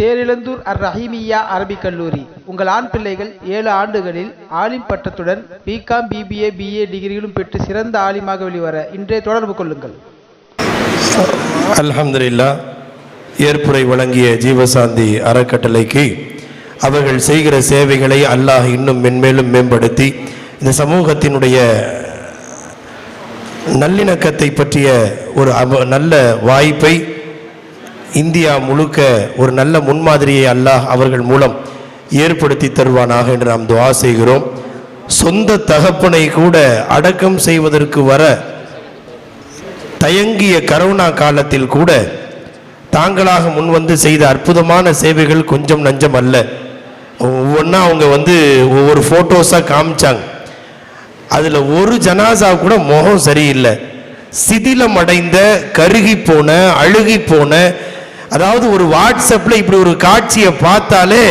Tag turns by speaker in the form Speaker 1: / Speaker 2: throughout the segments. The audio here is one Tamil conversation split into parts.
Speaker 1: தேரிழந்தூர் அர் ரஹீமியா அரபிக் கல்லூரி. உங்கள் ஆண் பிள்ளைகள் ஏழு ஆண்டுகளில் ஆலிம் பட்டத்துடன் பிகாம் பிபிஏ பிஏ டிகிரிகளும் பெற்று சிறந்த ஆலிமாக வெளிவர இன்றே தொடர்பு கொள்ளுங்கள்.
Speaker 2: அல்ஹம்துலில்லா ஏற்புரை வழங்கிய ஜீவசாந்தி அறக்கட்டளைக்கு அவர்கள் செய்கிற சேவைகளை அல்லாஹ் இன்னும் மென்மேலும் மேம்படுத்தி இந்த சமூகத்தினுடைய நல்லிணக்கத்தை பற்றிய ஒரு நல்ல வாய்ப்பை இந்தியா முழுக்க ஒரு நல்ல முன்மாதிரியை அல்லாஹ் அவர்கள் மூலம் ஏற்படுத்தி தருவானாக என்று நாம் துவா செய்கிறோம். சொந்த தகப்பனை கூட அடக்கம் செய்வதற்கு வர தயங்கிய கரோனா காலத்தில் கூட தாங்களாக முன்வந்து செய்த அற்புதமான சேவைகள் கொஞ்சம் நஞ்சம் அல்ல. ஒவ்வொன்றா அவங்க வந்து ஒவ்வொரு ஃபோட்டோஸாக காமிச்சாங்க. அதில் ஒரு ஜனாசா கூட முகம் சரியில்லை. சிதிலம் அடைந்த கருகி போன அழுகி போன அதாவது ஒரு வாட்ஸ்அப்பில் இப்படி ஒரு காட்சியை பார்த்தாலே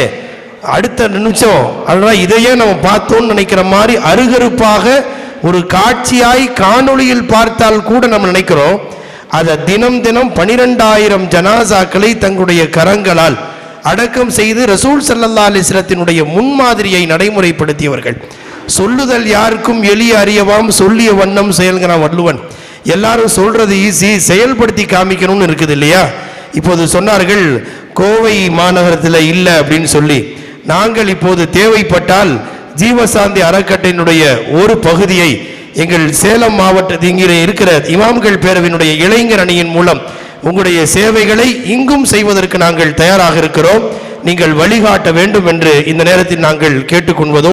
Speaker 2: அடுத்த நிமிஷம் அதனால் இதையே நம்ம பார்த்தோம்னு நினைக்கிற மாதிரி அருகருப்பாக ஒரு காட்சியாய் காணொளியில் பார்த்தால் கூட நம்ம நினைக்கிறோம். அதை தினம் தினம் பனிரெண்டாயிரம் ஜனாசாக்களை தங்களுடைய கரங்களால் அடக்கம் செய்து ரசூல் சல்லல்லா அலிஸ்லத்தினுடைய முன்மாதிரியை நடைமுறைப்படுத்தியவர்கள். சொல்லுதல் யாருக்கும் எளிய அறியவாம் சொல்லிய வண்ணம் செயல்கிறான் வள்ளுவன். எல்லாரும் சொல்றது ஈஸி செயல்படுத்தி காமிக்கணும்னு இருக்குது இல்லையா? இப்போது சொன்னார்கள் கோவை மாநகரத்தில் இல்லை அப்படின்னு சொல்லி. நாங்கள் இப்போது தேவைப்பட்டால் ஜீவசாந்தி அறக்கட்டையினுடைய ஒரு பகுதியை எங்கள் சேலம் மாவட்டத்தில் இங்கே இருக்கிற இமாம்கள் பேரவையினுடைய இளைஞர் அணியின் மூலம் உங்களுடைய சேவைகளை இங்கும் செய்வதற்கு நாங்கள் தயாராக இருக்கிறோம். நீங்கள் வழிகாட்ட வேண்டும் என்று இந்த நேரத்தில் நாங்கள் கேட்டுக்கொள்வதும்